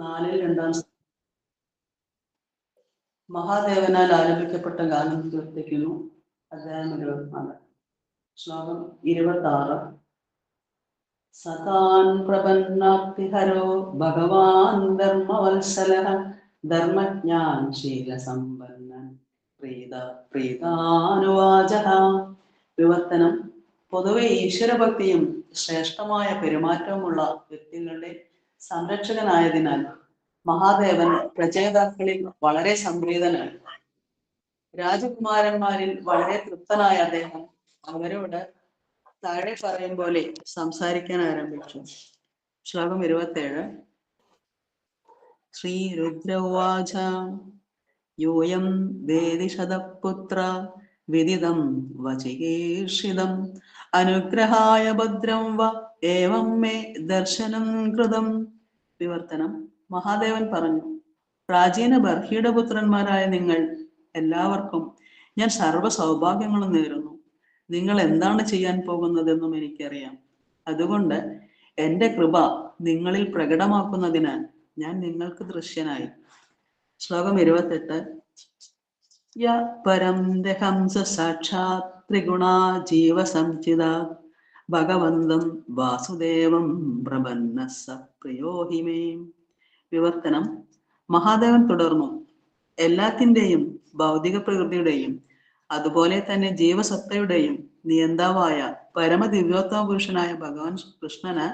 നാലിൽ രണ്ടാം മഹാദേവനാൽ ആരംഭിക്കപ്പെട്ട ഗാനം തീർത്തിക്കുന്നു അധ്യായം ഇരുപത്തിനാല് ശ്ലോകം ഇരുപത്തി ആറ് സതാൻ പ്രപന്നാപ്തിഹരോ ഭഗവാൻ ധർമ്മവത്സല ധർമ്മജ്ഞാൻ ശീലസമ്പന്നൻ പ്രീത പ്രീതാനുവാച വിവർത്തനം. പൊതുവെ ഈശ്വരഭക്തിയും ശ്രേഷ്ഠമായ പെരുമാറ്റവുമുള്ള വ്യക്തികളുടെ സംരക്ഷകനായതിനാൽ മഹാദേവൻ പ്രചേതാക്കളിൽ വളരെ സംപ്രീതനാണ് രാജകുമാരന്മാരിൽ വളരെ തൃപ്തനായ അദ്ദേഹം അവരോട് താഴെ പറയും പോലെ സംസാരിക്കാൻ ആരംഭിച്ചു. ശ്ലോകം ഇരുപത്തേഴ്. ശ്രീ രുദ്രവാച യോയം വേദിഷതപുത്ര വിദിതം വചികീർഷിതം അനുഗ്രഹായ ഭദ്രം വ മേ ദർശനം കൃതം. വിവർത്തനം. മഹാദേവൻ പറഞ്ഞു പ്രാചീന ബർഹിയുടെ പുത്രന്മാരായ നിങ്ങൾ എല്ലാവർക്കും ഞാൻ സർവ സൗഭാഗ്യങ്ങളും നേരുന്നു. നിങ്ങൾ എന്താണ് ചെയ്യാൻ പോകുന്നതെന്നും എനിക്കറിയാം. അതുകൊണ്ട് എന്റെ കൃപ നിങ്ങളിൽ പ്രകടമാക്കുന്നതിനാൽ ഞാൻ നിങ്ങൾക്ക് ദൃശ്യനായി. ശ്ലോകം ഇരുപത്തെട്ട്. യ പരം ദഹംസ സാക്ഷാത് ത്രിഗുണാ ജീവസംചിത ഭഗവന്തം വാസുദേവം പ്രപന്ന സ പ്രിയോഹിമേ വിവർത്തനം. മഹാദേവൻ തുടർന്നു. എല്ലാത്തിന്റെയും ഭൗതിക പ്രകൃതിയുടെയും അതുപോലെ തന്നെ ജീവസത്തയുടെയും നിയന്താവായ പരമദിവ്യോത്തമ പുരുഷനായ ഭഗവാൻ കൃഷ്ണന്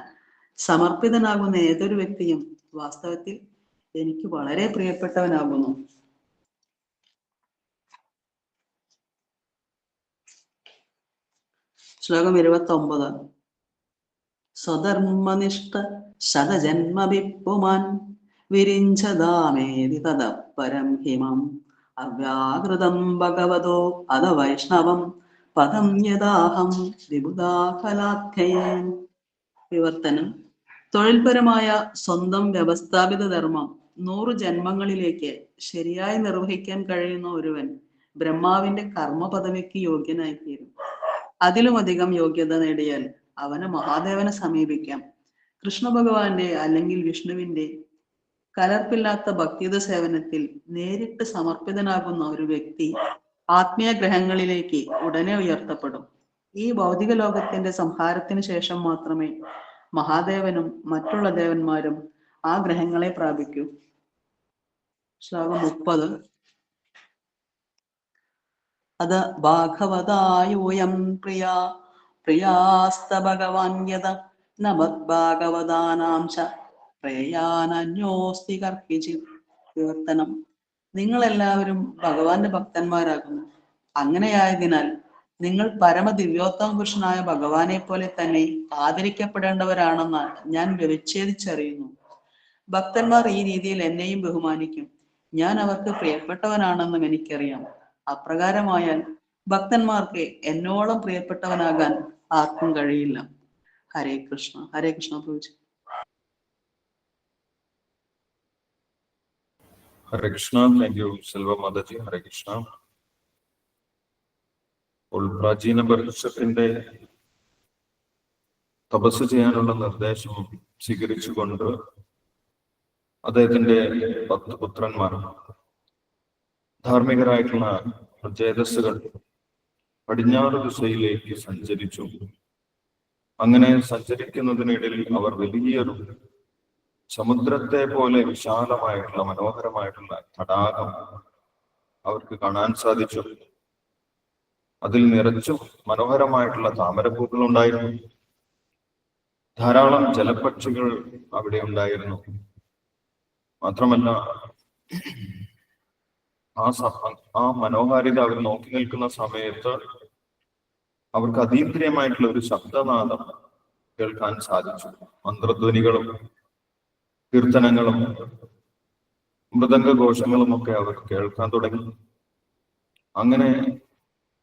സമർപ്പിതനാകുന്ന ഏതൊരു വ്യക്തിയും വാസ്തവത്തിൽ എനിക്ക് വളരെ പ്രിയപ്പെട്ടവനാകുന്നു. ശ്ലോകം ഇരുപത്തി ഒമ്പത് സ്വധർമ്മനിഷ്ഠ ശതജന്മവിപ്പുമാൻ വിരിഞ്ചതാമേതി തദപ്പരം പരം ഹിമം. അവ്യാകൃതം ഭഗവതോ അത വൈഷ്ണവം പദം യഥാഹം വിബുധാഫലാധ്യയേ വിവർത്തനം. തൊഴിൽപരമായ സ്വന്തം വ്യവസ്ഥാപിത ധർമ്മം നൂറു ജന്മങ്ങളിലേക്ക് ശരിയായി നിർവഹിക്കാൻ കഴിയുന്ന ഒരുവൻ ബ്രഹ്മാവിന്റെ കർമ്മ പദവിക്ക് യോഗ്യനായിത്തീരും. അതിലുമധികം യോഗ്യത നേടിയാൽ അവന് മഹാദേവനെ സമീപിക്കാം. കൃഷ്ണ ഭഗവാന്റെ അല്ലെങ്കിൽ വിഷ്ണുവിന്റെ കലർപ്പില്ലാത്ത ഭക്തിയുത സേവനത്തിൽ നേരിട്ട് സമർപ്പിതനാകുന്ന ഒരു വ്യക്തി ആത്മീയ ഗ്രഹങ്ങളിലേക്ക് ഉടനെ ഉയർത്തപ്പെടും. ഈ ഭൗതിക ലോകത്തിന്റെ സംഹാരത്തിന് ശേഷം മാത്രമേ മഹാദേവനും മറ്റുള്ള ദേവന്മാരും ആ ഗ്രഹങ്ങളെ പ്രാപിക്കൂ. ശ്ലോകം മുപ്പത്. അത് ഭാഗവതായോയം പ്രിയ. പ്രിയാസ്ത ഭഗവാൻ യത നമദ്ഭാഗവതാനാം ച. പ്രയാനന്യോസ്തി കീർത്തനം. നിങ്ങൾ എല്ലാവരും ഭഗവാന്റെ ഭക്തന്മാരാകുന്നു. അങ്ങനെയായതിനാൽ നിങ്ങൾ പരമ ദിവ്യോത്തമ പുരുഷനായ ഭഗവാനെ പോലെ തന്നെ ആദരിക്കപ്പെടേണ്ടവരാണെന്ന് ഞാൻ വ്യവിച്ഛേദിച്ചറിയുന്നു. ഭക്തന്മാർ ഈ രീതിയിൽ എന്നെയും ബഹുമാനിക്കും. ഞാൻ അവർക്ക് പ്രിയപ്പെട്ടവനാണെന്നും എനിക്കറിയാം. അപ്രകാരമായാൽ ഭക്തന്മാർക്ക് എന്നോളം പ്രിയപ്പെട്ടവനാകാൻ ആർക്കും കഴിയില്ല. Hare Krishna. Hare Krishna Prabhuji. Hare Krishna. Thank you Selva Mataji. ഹരേ കൃഷ്ണ. അപ്പോൾ പ്രാചീന ബർഹിഷത്തിന്റെ തപസ് ചെയ്യാനുള്ള നിർദ്ദേശം സ്വീകരിച്ചുകൊണ്ട് അദ്ദേഹത്തിന്റെ പത്ത് പുത്രന്മാർ ധാർമ്മികരായിട്ടുള്ള പ്രചേതസ്സുകൾ പടിഞ്ഞാറ് ദിശയിലേക്ക് സഞ്ചരിച്ചു. അങ്ങനെ സഞ്ചരിക്കുന്നതിനിടയിൽ അവർ വലിയൊരു സമുദ്രത്തെ പോലെ വിശാലമായിട്ടുള്ള മനോഹരമായിട്ടുള്ള തടാകം അവർക്ക് കാണാൻ സാധിച്ചു. അതിൽ നിറച്ചും മനോഹരമായിട്ടുള്ള താമരപ്പൂക്കൾ ഉണ്ടായിരുന്നു. ധാരാളം ജലപക്ഷികൾ അവിടെ ഉണ്ടായിരുന്നു. മാത്രമല്ല ആ സ- ആ മനോഹാരിത അവർ നോക്കി നിൽക്കുന്ന സമയത്ത് അവർക്ക് അതീന്ദ്രിയമായിട്ടുള്ള ഒരു ശബ്ദനാദം കേൾക്കാൻ സാധിച്ചു. മന്ത്രധ്വനികളും കീർത്തനങ്ങളും മൃദംഗഘോഷങ്ങളും ഒക്കെ അവർ കേൾക്കാൻ തുടങ്ങി. അങ്ങനെ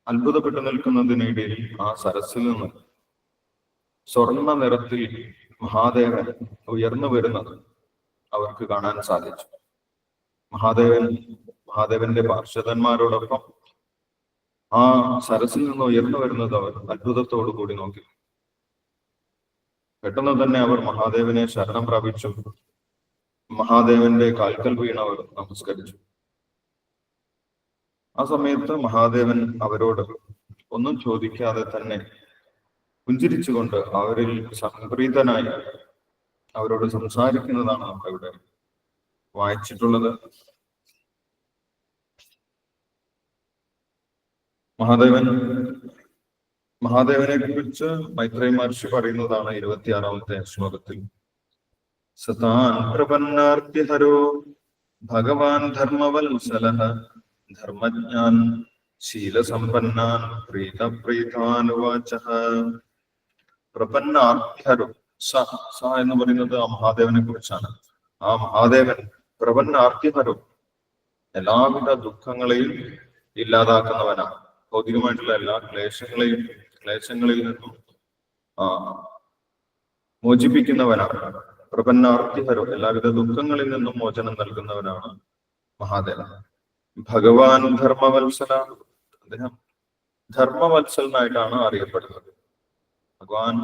അത്ഭുതപ്പെട്ടു നിൽക്കുന്നതിനിടയിൽ ആ സരസിൽ നിന്ന് സ്വർണ നിറത്തിൽ മഹാദേവൻ ഉയർന്നു വരുന്നത് അവർക്ക് കാണാൻ സാധിച്ചു. മഹാദേവൻ മഹാദേവന്റെ പാർശ്വതന്മാരോടൊപ്പം ആ സരസിൽ നിന്ന് ഉയർന്നു വരുന്നത് അവർ അത്ഭുതത്തോടു കൂടി നോക്കി. പെട്ടെന്ന് തന്നെ അവർ മഹാദേവനെ ശരണം പ്രാപിച്ചു. മഹാദേവന്റെ കാൽക്കൽ വീണവർ നമസ്കരിച്ചു. ആ സമയത്ത് മഹാദേവൻ അവരോട് ഒന്നും ചോദിക്കാതെ തന്നെ പുഞ്ചിരിച്ചുകൊണ്ട് അവരിൽ സംപ്രീതനായി അവരോട് സംസാരിക്കുന്നതാണ് നമ്മളിവിടെ വായിച്ചിട്ടുള്ളത്. മഹാദേവൻ മഹാദേവനെ കുറിച്ച് മൈത്രി മഹർഷി പറയുന്നതാണ് ഇരുപത്തിയാറാമത്തെ ശ്ലോകത്തിൽ. സതാൻ പ്രപന്നാർത്തിഹരോ ഭഗവാൻ ധർമ്മവത്സല ധർമ്മജ്ഞാൻ ശീലസമ്പന്നാൻ പ്രീതപ്രീതാനുവാചഃ പ്രപന്നാർത്തിഹരോ സ സ എന്ന് പറയുന്നത് ആ മഹാദേവനെ കുറിച്ചാണ് ആ മഹാദേവൻ പ്രപന്നാർത്തിഹരോ എല്ലാവിധ ദുഃഖങ്ങളെയും ഇല്ലാതാക്കുന്നവനാണ്. ഭൗതികമായിട്ടുള്ള എല്ലാ ക്ലേശങ്ങളെയും ക്ലേശങ്ങളിൽ നിന്നും മോചിപ്പിക്കുന്നവനാണ്. പ്രപന്നാർത്ഥിഹരോ എല്ലാവിധ ദുഃഖങ്ങളിൽ നിന്നും മോചനം നൽകുന്നവനാണ് മഹാദേവൻ. ഭഗവാൻ ധർമ്മവത്സല അദ്ദേഹം ധർമ്മവത്സലനായിട്ടാണ് അറിയപ്പെടുന്നത്. ഭഗവാൻ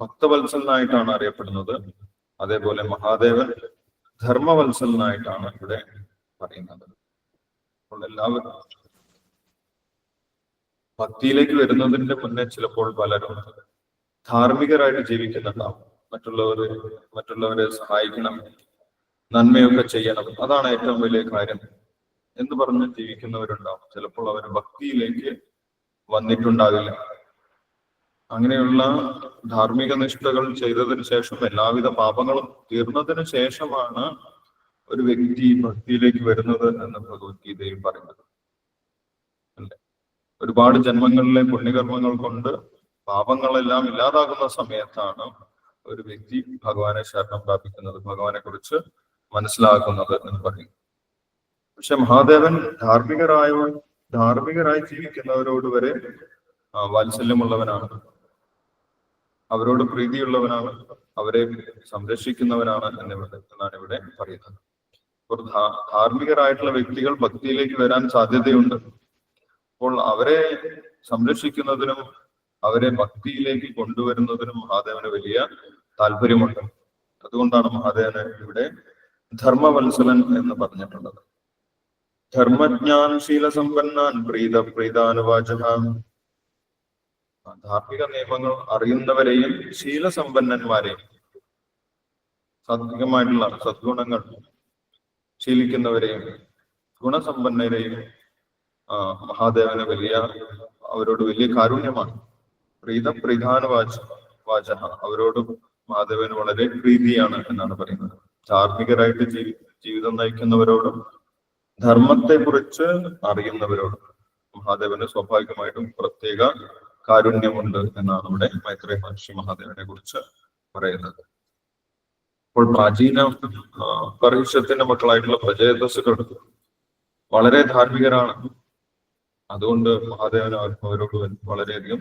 ഭക്തവത്സലനായിട്ടാണ് അറിയപ്പെടുന്നത്. അതേപോലെ മഹാദേവൻ ധർമ്മവത്സലനായിട്ടാണ് ഇവിടെ പറയുന്നത്. എല്ലാവരും ഭക്തിയിലേക്ക് വരുന്നതിന്റെ മുന്നേ ചിലപ്പോൾ പലരും ധാർമ്മികരായിട്ട് ജീവിക്കുന്നുണ്ടാവും. മറ്റുള്ളവര് മറ്റുള്ളവരെ സഹായിക്കണം നന്മയൊക്കെ ചെയ്യണം. അതാണ് ഏറ്റവും വലിയ കാര്യം. എന്ന് പറഞ്ഞ് ജീവിക്കുന്നവരുണ്ടാവും. ചിലപ്പോൾ അവർ ഭക്തിയിലേക്ക് വന്നിട്ടുണ്ടാവില്ല അങ്ങനെയുള്ള ധാർമ്മിക നിഷ്ഠകൾ ചെയ്തതിനു ശേഷം എല്ലാവിധ പാപങ്ങളും തീർന്നതിനു ശേഷമാണ് ഒരു വ്യക്തി ഭക്തിയിലേക്ക് വരുന്നത് എന്ന് ഭഗവത്ഗീതയിൽ പറയുന്നത്. അല്ലേ? ഒരുപാട് ജന്മങ്ങളിലെ പുണ്യകർമ്മങ്ങൾ കൊണ്ട് പാപങ്ങളെല്ലാം ഇല്ലാതാകുന്ന സമയത്താണ് ഒരു വ്യക്തി ഭഗവാനെ ശരണം പ്രാപിക്കുന്നത് ഭഗവാനെ കുറിച്ച് മനസ്സിലാക്കുന്നത് എന്ന് പറയും. പക്ഷെ മഹാദേവൻ ധാർമ്മികരായ ധാർമ്മികരായി ജീവിക്കുന്നവരോട് വരെ വാത്സല്യമുള്ളവനാണ്. അവരോട് പ്രീതിയുള്ളവനാണ് അവരെ സംരക്ഷിക്കുന്നവനാണ് എന്നിവിടെ എന്നാണ് ഇവിടെ പറയുന്നത്. ധാർമ്മികരായിട്ടുള്ള വ്യക്തികൾ ഭക്തിയിലേക്ക് വരാൻ സാധ്യതയുണ്ട്. അപ്പോൾ അവരെ സംരക്ഷിക്കുന്നതിനും അവരെ ഭക്തിയിലേക്ക് കൊണ്ടുവരുന്നതിനും മഹാദേവന് വലിയ താല്പര്യമുണ്ട്. അതുകൊണ്ടാണ് മഹാദേവന് ഇവിടെ ധർമ്മവത്സലൻ എന്ന് പറഞ്ഞിട്ടുള്ളത്. ധർമ്മജ്ഞാൻ ശീലസമ്പന്നാൻ പ്രീത പ്രീതാനുവാച ധാർമ്മിക നിയമങ്ങൾ അറിയുന്നവരെയും ശീലസമ്പന്നന്മാരെയും സാത്വികമായിട്ടുള്ള സദ്ഗുണങ്ങൾ ശീലിക്കുന്നവരെയും ഗുണസമ്പന്നരെയും മഹാദേവന് വലിയ അവരോട് വലിയ കാരുണ്യമാണ്. പ്രീത പ്രധാന വാച വാച അവരോട് മഹാദേവന് വളരെ പ്രീതിയാണ് എന്നാണ് പറയുന്നത്. ധാർമ്മികരായിട്ട് ജീവി ജീവിതം നയിക്കുന്നവരോടും ധർമ്മത്തെ കുറിച്ച് അറിയുന്നവരോടും മഹാദേവന് സ്വാഭാവികമായിട്ടും പ്രത്യേക കാരുണ്യമുണ്ട് എന്നാണ് ഇവിടെ മൈത്രി മഹർഷി മഹാദേവനെ കുറിച്ച് പറയുന്നത്. അപ്പോൾ പ്രാചീന പരീക്ഷത്തിന്റെ മക്കളായിട്ടുള്ള പ്രജയദസ്സുകൾ വളരെ ധാർമ്മികരാണ്. അതുകൊണ്ട് അവരോട് വളരെയധികം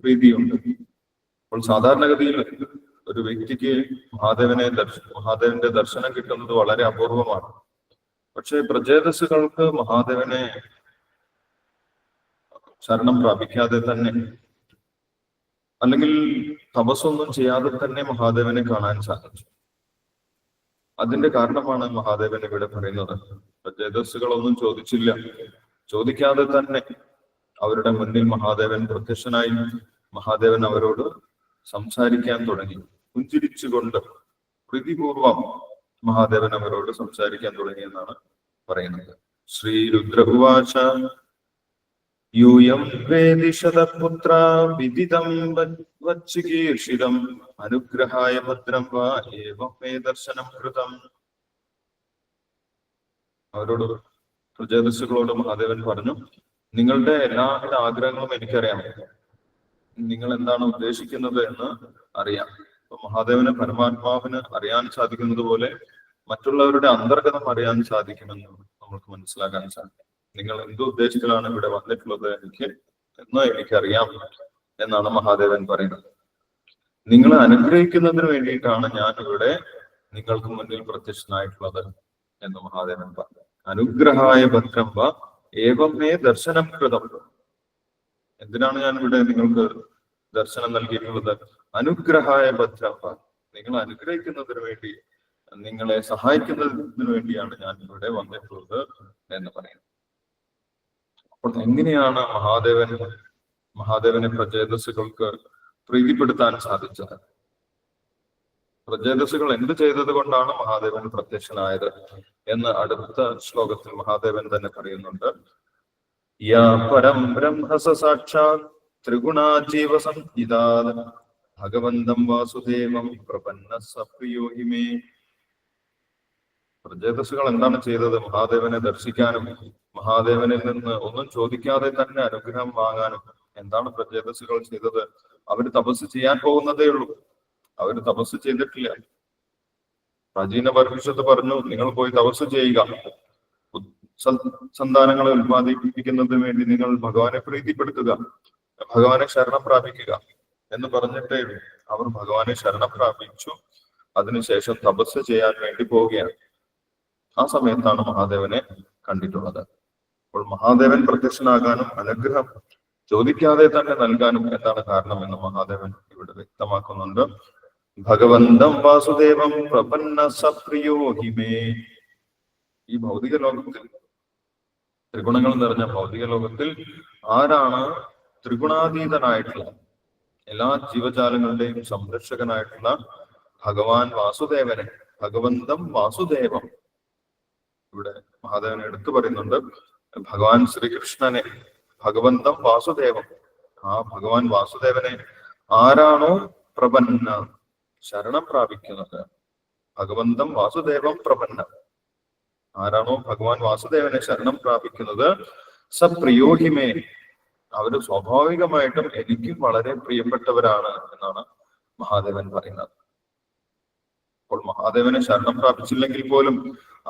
പ്രീതിയുണ്ട്. അപ്പോൾ സാധാരണഗതിയിൽ ഒരു വ്യക്തിക്ക് മഹാദേവനെ ദർശ മഹാദേവന്റെ ദർശനം കിട്ടുന്നത് വളരെ അപൂർവമാണ്. പക്ഷെ പ്രചേതസ്സുകൾക്ക് മഹാദേവനെ ശരണം പ്രാപിക്കാതെ തന്നെ അല്ലെങ്കിൽ തപസ്സൊന്നും ചെയ്യാതെ തന്നെ മഹാദേവനെ കാണാൻ സാധിച്ചു. അതിന്റെ കാരണമാണ് മഹാദേവൻ ഇവിടെ പറയുന്നത്. പ്രചേതസ്സുകളൊന്നും ചോദിച്ചില്ല. ചോദിക്കാതെ തന്നെ അവരുടെ മുന്നിൽ മഹാദേവൻ പ്രത്യക്ഷനായി മഹാദേവൻ അവരോട് സംസാരിക്കാൻ തുടങ്ങി. പുഞ്ചിരിച്ചുകൊണ്ട് പ്രീതിപൂർവം മഹാദേവൻ അവരോട് സംസാരിക്കാൻ തുടങ്ങി എന്നാണ് പറയുന്നത്. ശ്രീ രുദ്രഭുവാച യൂയം വേദിശതപുത്ര വിദിതം വച്ചുകീർഷിതം അനുഗ്രഹായ ഭദ്രം വാ ഏവം മേ ദർശനം കൃതം. അവരോട് പ്രജേതസ്സുകളോട് മഹാദേവൻ പറഞ്ഞു നിങ്ങളുടെ എല്ലാവിധ ആഗ്രഹങ്ങളും എനിക്കറിയാം. നിങ്ങൾ എന്താണ് ഉദ്ദേശിക്കുന്നത് എന്ന് അറിയാം. മഹാദേവന് പരമാത്മാവിന് അറിയാൻ സാധിക്കുന്നത് പോലെ മറ്റുള്ളവരുടെ അന്തർഗതം അറിയാൻ സാധിക്കുമെന്ന് നമുക്ക് മനസ്സിലാക്കാൻ സാധിക്കും. നിങ്ങൾ എന്ത് ഉദ്ദേശത്തിലാണ് ഇവിടെ വന്നിട്ടുള്ളത് എനിക്ക് എന്ന് എനിക്കറിയാം എന്നാണ് മഹാദേവൻ പറയുന്നത്. നിങ്ങൾ അനുഗ്രഹിക്കുന്നതിന് വേണ്ടിയിട്ടാണ് ഞാൻ ഇവിടെ നിങ്ങൾക്ക് മുന്നിൽ പ്രത്യക്ഷനായിട്ടുള്ളത് എന്ന് മഹാദേവൻ പറഞ്ഞു. അനുഗ്രഹായ ഭദ്രം വ. ഏവം മേ ദർശനം കൃതം. എന്തിനാണ് ഞാൻ ഇവിടെ നിങ്ങൾക്ക് ദർശനം നൽകിയിട്ടുള്ളത്? അനുഗ്രഹായ ഭദ്രം വ. നിങ്ങൾ അനുഗ്രഹിക്കുന്നതിന് വേണ്ടി നിങ്ങളെ സഹായിക്കുന്നതിന് വേണ്ടിയാണ് ഞാൻ ഇവിടെ വന്നിട്ടുള്ളത് എന്ന് പറയുന്നത്. അപ്പോൾ എങ്ങനെയാണ് മഹാദേവൻ മഹാദേവനെ പ്രചേതസ്സുകൾക്ക് പ്രീതിപ്പെടുത്താൻ സാധിച്ചത്? പ്രചേതസ്സുകൾ എന്ത് ചെയ്തത് കൊണ്ടാണ് മഹാദേവൻ പ്രത്യക്ഷനായത് എന്ന് അടുത്ത ശ്ലോകത്തിൽ മഹാദേവൻ തന്നെ പറയുന്നുണ്ട്. യാ പരം ബ്രഹ്മസ സാക്ഷാത് ത്രിഗുണാജീവ സംഹിതാത്. ഭഗവന്തം വാസുദേവം പ്രപന്ന സപ്രിയോഹിമേ പ്രജേതസ്സുകൾ എന്താണ് ചെയ്തത്? മഹാദേവനെ ദർശിക്കാനും മഹാദേവനിൽ നിന്ന് ഒന്നും ചോദിക്കാതെ തന്നെ അനുഗ്രഹം വാങ്ങാനും എന്താണ് പ്രജേതസുകൾ ചെയ്തത്? അവർ തപസ് ചെയ്യാൻ പോകുന്നതേ ഉള്ളൂ. അവർ തപസ് ചെയ്തിട്ടില്ല. പ്രാചീന പരമേശ്വരത്ത് പറഞ്ഞു നിങ്ങൾ പോയി തപസ് ചെയ്യുക. സന്താനങ്ങളെ ഉത്പാദിപ്പിക്കുന്നതിന് വേണ്ടി നിങ്ങൾ ഭഗവാനെ പ്രീതിപ്പെടുത്തുക. ഭഗവാനെ ശരണം പ്രാപിക്കുക. എന്ന് പറഞ്ഞിട്ടേ അവർ ഭഗവാനെ ശരണം പ്രാപിച്ചു. അതിനുശേഷം തപസ് ചെയ്യാൻ വേണ്ടി പോവുകയാണ്. ആ സമയത്താണ് മഹാദേവനെ കണ്ടിട്ടുള്ളത്. അപ്പോൾ മഹാദേവൻ പ്രത്യക്ഷനാകാനും അനുഗ്രഹം ചോദിക്കാതെ തന്നെ നൽകാനും എന്താണ് കാരണം എന്ന് മഹാദേവൻ ഇവിടെ വ്യക്തമാക്കുന്നുണ്ട്. ഭഗവന്തം വാസുദേവം പ്രപന്ന സപ്രിയോ ഹിമേ ഈ ഭൗതിക ലോകത്തിൽ ത്രിഗുണങ്ങൾ നിറഞ്ഞ ഭൗതിക ലോകത്തിൽ ആരാണ് ത്രിഗുണാതീതനായിട്ടുള്ള എല്ലാ ജീവജാലങ്ങളുടെയും സംരക്ഷകനായിട്ടുള്ള ഭഗവാൻ വാസുദേവനെ ഭഗവന്തം വാസുദേവം ഇവിടെ മഹാദേവൻ എടുത്തു പറയുന്നുണ്ട്. ഭഗവാൻ ശ്രീകൃഷ്ണനെ ഭഗവന്തം വാസുദേവം. ആ ഭഗവാൻ വാസുദേവനെ ആരാണോ പ്രപന്ന ശരണം പ്രാപിക്കുന്നത്. ഭഗവന്തം വാസുദേവം പ്രപന്ന ആരാണോ ഭഗവാൻ വാസുദേവനെ ശരണം പ്രാപിക്കുന്നത്? സപ്രിയോഹിമേ അവർ സ്വാഭാവികമായിട്ടും എനിക്കും വളരെ പ്രിയപ്പെട്ടവരാണ് എന്നാണ് മഹാദേവൻ പറയുന്നത്. അപ്പോൾ മഹാദേവനെ ശരണം പ്രാപിച്ചില്ലെങ്കിൽ പോലും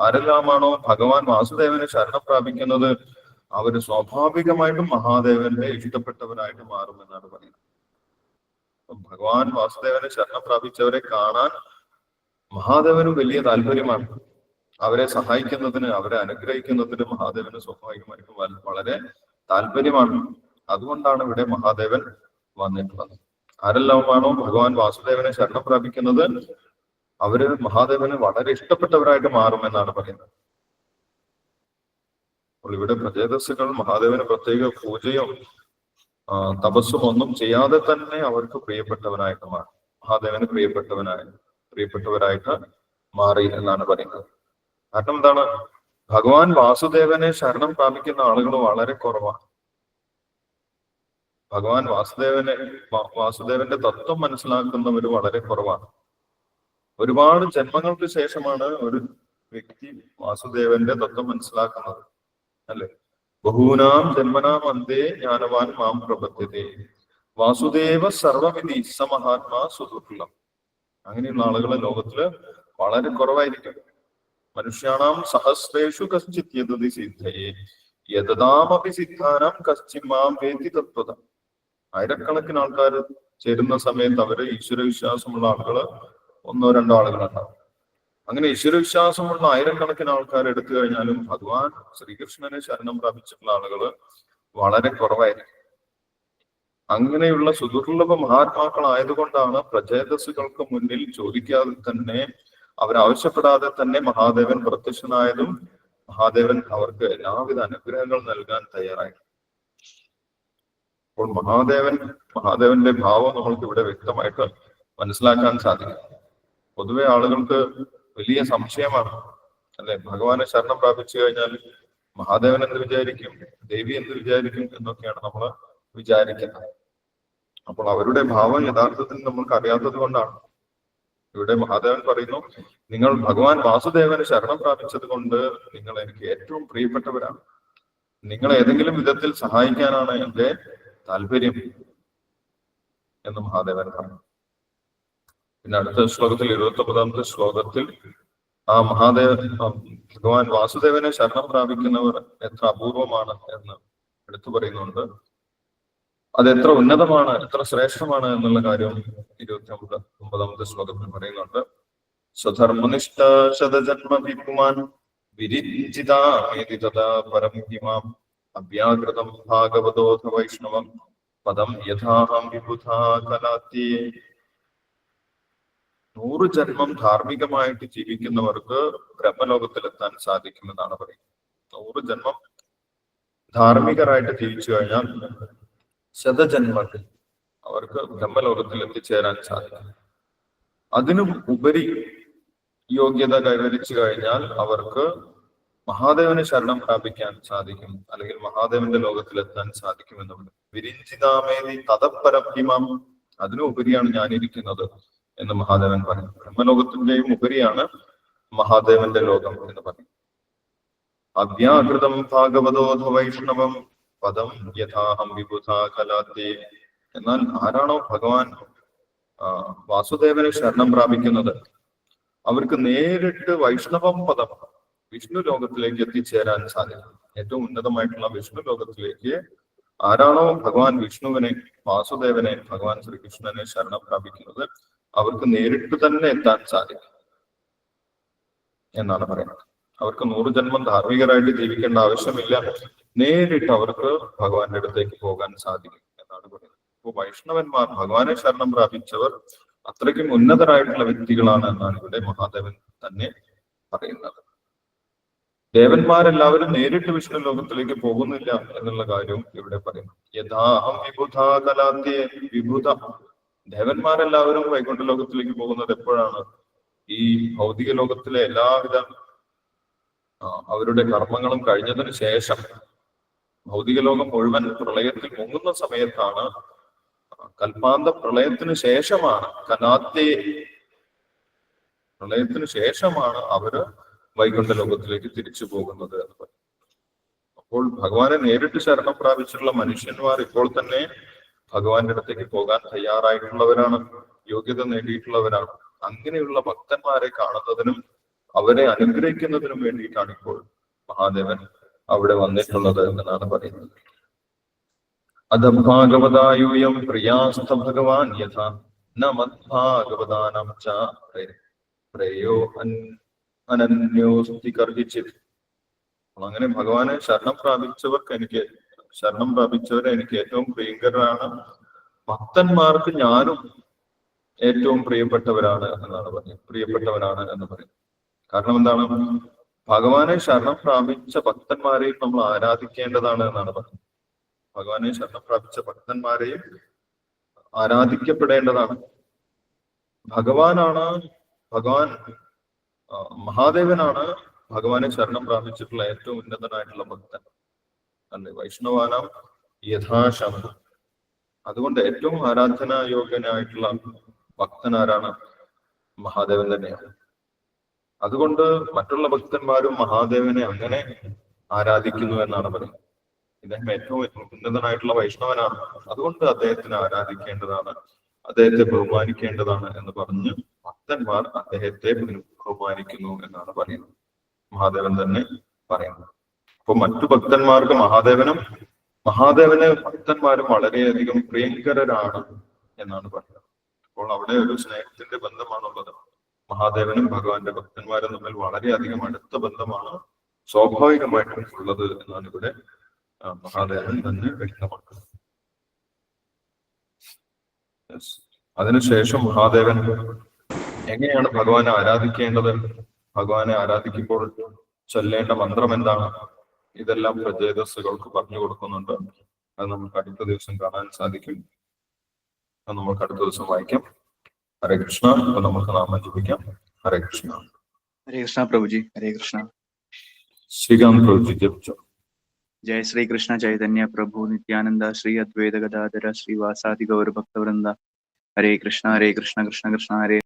ആരെല്ലാമാണോ ഭഗവാൻ വാസുദേവനെ ശരണം പ്രാപിക്കുന്നത്? അവർ സ്വാഭാവികമായിട്ടും മഹാദേവന്റെ ഇഷ്ടപ്പെട്ടവരായിട്ട് മാറുമെന്നാണ് പറയുന്നത്. ഭഗവാൻ വാസുദേവനെ ശരണം പ്രാപിച്ചവരെ കാണാൻ മഹാദേവനും വലിയ താല്പര്യമാണ്. അവരെ സഹായിക്കുന്നതിന് അവരെ അനുഗ്രഹിക്കുന്നതിന് മഹാദേവന് സ്വാഭാവികമായിട്ടും വളരെ താല്പര്യമാണ്. അതുകൊണ്ടാണ് ഇവിടെ മഹാദേവൻ വന്നിട്ടുള്ളത്. ആരെല്ലാമാണോ ഭഗവാൻ വാസുദേവനെ ശരണം പ്രാപിക്കുന്നത്? അവർ മഹാദേവന് വളരെ ഇഷ്ടപ്പെട്ടവരായിട്ട് മാറുമെന്നാണ് പറയുന്നത്. അപ്പോൾ ഇവിടെ പ്രജേതസ്സുകൾ മഹാദേവന് പ്രത്യേക പൂജയോ ആ, തപസ്സും ഒന്നും ചെയ്യാതെ തന്നെ അവർക്ക് പ്രിയപ്പെട്ടവനായിട്ട് മാറി. മഹാദേവന് പ്രിയപ്പെട്ടവനായി പ്രിയപ്പെട്ടവരായിട്ട് മാറി എന്നാണ് പറയുന്നത്. കാരണം എന്താണ്? ഭഗവാൻ വാസുദേവനെ ശരണം പ്രാപിക്കുന്ന ആളുകൾ വളരെ കുറവാണ്. ഭഗവാൻ വാസുദേവനെ വാസുദേവന്റെ തത്വം മനസ്സിലാക്കുന്നവർ വളരെ കുറവാണ്. ഒരുപാട് ജന്മങ്ങൾക്ക് ശേഷമാണ് ഒരു വ്യക്തി വാസുദേവന്റെ തത്വം മനസ്സിലാക്കുന്നത് അല്ലെ? ബഹൂനാം ജന്മനാം അന്തേ ജ്ഞാനവാൻ മാം പ്രബദ്ധതേ വാസുദേവ സർവവിധി സമഹാത്മാ സുഹൃത്തുള്ള അങ്ങനെയുള്ള ആളുകളെ ലോകത്തിൽ വളരെ കുറവായിരിക്കും. മനുഷ്യാണാം സഹസ്രേഷു കശ്ചിത് യതതി സിദ്ധയെ. സിദ്ധാനം സിദ്ധാനാം കശ്ചിമാം വേദി തത്വത. ആയിരക്കണക്കിന് ആൾക്കാർ ചേരുന്ന സമയത്ത് അവർ ഈശ്വര വിശ്വാസമുള്ള ആളുകൾ ഒന്നോ രണ്ടോ ആളുകളുണ്ടാവും. അങ്ങനെ ഈശ്വരവിശ്വാസമുള്ള ആയിരക്കണക്കിന് ആൾക്കാർ എടുത്തു കഴിഞ്ഞാലും ഭഗവാൻ ശ്രീകൃഷ്ണനെ ശരണം പ്രാപിച്ചിട്ടുള്ള ആളുകൾ വളരെ കുറവായിരിക്കും. അങ്ങനെയുള്ള സുദുർലഭ മഹാത്മാക്കളായതുകൊണ്ടാണ് പ്രചേതസ്സുകൾക്ക് മുന്നിൽ ചോദിക്കാതെ തന്നെ അവരാവശ്യപ്പെടാതെ തന്നെ മഹാദേവൻ പ്രത്യക്ഷനായതും മഹാദേവൻ അവർക്ക് എല്ലാവിധ അനുഗ്രഹങ്ങൾ നൽകാൻ തയ്യാറായി. അപ്പോൾ മഹാദേവൻ മഹാദേവന്റെ ഭാവം നമ്മൾക്ക് ഇവിടെ വ്യക്തമായിട്ട് മനസ്സിലാക്കാൻ സാധിക്കും. പൊതുവെ ആളുകൾക്ക് വലിയ സംശയമാണ്. അല്ലെ? ഭഗവാനെ ശരണം പ്രാപിച്ചു കഴിഞ്ഞാൽ മഹാദേവൻ എന്ത് വിചാരിക്കും? ദേവി എന്ത് വിചാരിക്കും എന്നൊക്കെയാണ് നമ്മൾ വിചാരിക്കുന്നത്. അപ്പോൾ അവരുടെ ഭാവം യഥാർത്ഥത്തിൽ നമ്മൾക്ക് അറിയാത്തത് കൊണ്ടാണ്. ഇവിടെ മഹാദേവൻ പറയുന്നു നിങ്ങൾ ഭഗവാൻ വാസുദേവന് ശരണം പ്രാപിച്ചത് കൊണ്ട് നിങ്ങൾ എനിക്ക് ഏറ്റവും പ്രിയപ്പെട്ടവരാണ്. നിങ്ങൾ ഏതെങ്കിലും വിധത്തിൽ സഹായിക്കാനാണ് എന്റെ താല്പര്യം എന്ന് മഹാദേവൻ പറഞ്ഞു. പിന്നെ അടുത്ത ശ്ലോകത്തിൽ ഇരുപത്തി ഒമ്പതാമത്തെ ശ്ലോകത്തിൽ ആ മഹാദേവ ഭഗവാൻ വാസുദേവനെ ശരണം പ്രാപിക്കുന്നവർ എത്ര അപൂർവമാണ് എന്ന് എടുത്തു പറയുന്നുണ്ട്. അത് എത്ര ഉന്നതമാണ് എത്ര ശ്രേഷ്ഠമാണ് എന്നുള്ള കാര്യം ഇരുപത്തി ഒമ്പത് ഒമ്പതാമത്തെ ശ്ലോകത്തിൽ പറയുന്നുണ്ട്. സ്വധർമ്മനിഷ്ഠ ശതജന്മ വിപുമാൻ വിരിഞ്ചിതാമേതി തഥാ പരം ഹിമാം അഭ്യാകൃതം ഭാഗവതോധ വൈഷ്ണവം പദം യഥാഹം വിബുധാ കലാത്യേ നൂറ് ജന്മം ധാർമ്മികമായിട്ട് ജീവിക്കുന്നവർക്ക് ബ്രഹ്മലോകത്തിലെത്താൻ സാധിക്കുമെന്നാണ് പറയുന്നത്. നൂറ് ജന്മം ധാർമ്മികരായിട്ട് ജീവിച്ചു കഴിഞ്ഞാൽ ശതജന്മത്തിൽ അവർക്ക് ബ്രഹ്മലോകത്തിൽ എത്തിച്ചേരാൻ സാധിക്കും. അതിനും ഉപരി യോഗ്യത കൈവരിച്ചു കഴിഞ്ഞാൽ അവർക്ക് മഹാദേവന് ശരണം പ്രാപിക്കാൻ സാധിക്കും അല്ലെങ്കിൽ മഹാദേവന്റെ ലോകത്തിലെത്താൻ സാധിക്കും എന്നുള്ളത് വിരിഞ്ചിതാമേനി തതപരഭിമം അതിനും ഉപരിയാണ് ഞാൻ ഇരിക്കുന്നത് എന്ന് മഹാദേവൻ പറഞ്ഞു. ബ്രഹ്മലോകത്തിന്റെയും ഉപരിയാണ് മഹാദേവന്റെ ലോകം എന്ന് പറഞ്ഞു. അവ്യാകൃതം ഭാഗവതോധ വൈഷ്ണവം പദം യഥാഹം വിഭുധ കലാത്തെ. എന്നാൽ ആരാണോ ഭഗവാൻ വാസുദേവന് ശരണം പ്രാപിക്കുന്നത്? അവർക്ക് നേരിട്ട് വൈഷ്ണവം പദം വിഷ്ണു ലോകത്തിലേക്ക് എത്തിച്ചേരാൻ സാധിക്കും. ഏറ്റവും ഉന്നതമായിട്ടുള്ള വിഷ്ണു ലോകത്തിലേക്ക് ആരാണോ ഭഗവാൻ വിഷ്ണുവിനെ വാസുദേവനെ ഭഗവാൻ ശ്രീകൃഷ്ണനെ ശരണം പ്രാപിക്കുന്നത്? അവർക്ക് നേരിട്ട് തന്നെ എത്താൻ സാധിക്കും എന്നാണ് പറയുന്നത്. അവർക്ക് നൂറ് ജന്മം ധാർമ്മികരായിട്ട് ജീവിക്കേണ്ട ആവശ്യമില്ല. നേരിട്ട് അവർക്ക് ഭഗവാന്റെ അടുത്തേക്ക് പോകാൻ സാധിക്കും എന്നാണ് പറയുന്നത്. ഇപ്പോൾ വൈഷ്ണവന്മാർ ഭഗവാനെ ശരണം പ്രാപിച്ചവർ അത്രയ്ക്കും ഉന്നതരായിട്ടുള്ള വ്യക്തികളാണ് എന്നാണ് ഇവിടെ മഹാദേവൻ തന്നെ പറയുന്നത്. ദേവന്മാരെല്ലാവരും നേരിട്ട് വിഷ്ണു ലോകത്തിലേക്ക് പോകുന്നില്ല എന്നുള്ള കാര്യവും ഇവിടെ പറയുന്നു. യഥാഹം വിബുധ കലാത്തെ വിബുധ. ദേവന്മാരെല്ലാവരും വൈകുണ്ഠ ലോകത്തിലേക്ക് പോകുന്നത് എപ്പോഴാണ്? ഈ ഭൗതിക ലോകത്തിലെ എല്ലാവിധ അവരുടെ കർമ്മങ്ങളും കഴിഞ്ഞതിന് ശേഷം. ഭൗതിക ലോകം മുഴുവൻ പ്രളയത്തിൽ മുങ്ങുന്ന സമയത്താണ് കൽപ്പാന്ത പ്രളയത്തിന് ശേഷമാണ് കനാത്തെ പ്രളയത്തിന് ശേഷമാണ് അവർ വൈകുണ്ഠ ലോകത്തിലേക്ക് തിരിച്ചു പോകുന്നത് എന്ന് പറയും. അപ്പോൾ ഭഗവാനെ നേരിട്ട് ശരണം പ്രാപിച്ചിട്ടുള്ള മനുഷ്യന്മാർ ഇപ്പോൾ തന്നെ ഭഗവാന്റെ അടുത്തേക്ക് പോകാൻ തയ്യാറായിട്ടുള്ളവരാണ് യോഗ്യത നേടിയിട്ടുള്ളവരാണ്. അങ്ങനെയുള്ള ഭക്തന്മാരെ കാണുന്നതിനും അവരെ അനുഗ്രഹിക്കുന്നതിനും വേണ്ടിയിട്ടാണ് ഇപ്പോൾ മഹാദേവൻ അവിടെ വന്നിട്ടുള്ളത് എന്നാണ് പറയുന്നത്. അധഭാഗവതായൂയം പ്രിയാസ്ഥ ഭഗവാൻ യഥ ന ച പ്രയോ അനന്യോസ്തി കർഹിച്ചിത്. അങ്ങനെ ഭഗവാനെ ശരണം പ്രാപിച്ചവർക്ക് എനിക്ക് ശരണം പ്രാപിച്ചവരെ എനിക്ക് ഏറ്റവും പ്രിയങ്കരാണ് ഭക്തന്മാർക്ക് ഞാനും ഏറ്റവും പ്രിയപ്പെട്ടവരാണ് എന്നാണ് പറയുന്നത് പ്രിയപ്പെട്ടവനാണ് എന്ന് പറയും. കാരണം എന്താണ്? ഭഗവാനെ ശരണം പ്രാപിച്ച ഭക്തന്മാരെയും നമ്മൾ ആരാധിക്കേണ്ടതാണ് എന്നാണ് പറയുന്നത് ഭഗവാനെ ശരണം പ്രാപിച്ച ഭക്തന്മാരെയും ആരാധിക്കപ്പെടേണ്ടതാണ്. ഭഗവാനാണ് ഭഗവാൻ മഹാദേവനാണ് ഭഗവാനെ ശരണം പ്രാപിച്ചിട്ടുള്ള ഏറ്റവും ഉന്നതനായിട്ടുള്ള ഭക്തൻ. അല്ലെ വൈഷ്ണവാനാം യഥാശമ. അതുകൊണ്ട് ഏറ്റവും ആരാധനായോഗ്യനായിട്ടുള്ള യോഗ്യനായിട്ടുള്ള ഭക്തനാരാണ് മഹാദേവൻ തന്നെയാണ്. അതുകൊണ്ട് മറ്റുള്ള ഭക്തന്മാരും മഹാദേവനെ അങ്ങനെ ആരാധിക്കുന്നു എന്നാണ് പറയുന്നത്. ഇദ്ദേഹം ഏറ്റവും ഉന്നതനായിട്ടുള്ള വൈഷ്ണവനാണ്. അതുകൊണ്ട് അദ്ദേഹത്തിന് ആരാധിക്കേണ്ടതാണ് അദ്ദേഹത്തെ ബഹുമാനിക്കേണ്ടതാണ് എന്ന് പറഞ്ഞ് ഭക്തന്മാർ അദ്ദേഹത്തെ ബഹുമാനിക്കുന്നു എന്നാണ് പറയുന്നത്. മഹാദേവൻ തന്നെ പറയുന്നത്. അപ്പൊ മറ്റു ഭക്തന്മാർക്ക് മഹാദേവനും മഹാദേവന് ഭക്തന്മാരും വളരെയധികം പ്രിയങ്കരരാണ് എന്നാണ് പറയുന്നത്. അപ്പോൾ അവിടെ ഒരു സ്നേഹത്തിന്റെ ബന്ധമാണുള്ളത്. മഹാദേവനും ഭഗവാന്റെ ഭക്തന്മാരും തമ്മിൽ വളരെയധികം അടുത്ത ബന്ധമാണ് സ്വാഭാവികമായിട്ടും ഉള്ളത് എന്നാണ് ഇവിടെ മഹാദേവൻ തന്നെ വ്യക്തമാക്കുന്നത്. അതിനുശേഷം മഹാദേവൻ എങ്ങനെയാണ് ഭഗവാനെ ആരാധിക്കേണ്ടത്? ഭഗവാനെ ആരാധിക്കുമ്പോൾ ചൊല്ലേണ്ട മന്ത്രം എന്താണ്? ഇതെല്ലാം പ്രജേതസ്സുകൾക്ക് പറഞ്ഞു കൊടുക്കുന്നുണ്ട് അത് നമുക്ക് അടുത്ത ദിവസം കാണാൻ സാധിക്കും അത് നമുക്ക് അടുത്ത ദിവസം വായിക്കാം ഹരേ കൃഷ്ണ അപ്പൊ നമുക്ക് നാമം ജപിക്കാം ഹരേ കൃഷ്ണ हरे कृष्णा प्रभु जी हरे कृष्णा ശ്രീകാന്ത് പ്രഭുജി ജപിച്ചു जय श्री कृष्ण चैतन्य प्रभु नित्यानंद श्री अद्वैत गदाधर श्रीवासादि गौर भक्त वृंदा हरे कृष्णा हरे कृष्णा कृष्ण कृष्ण हरे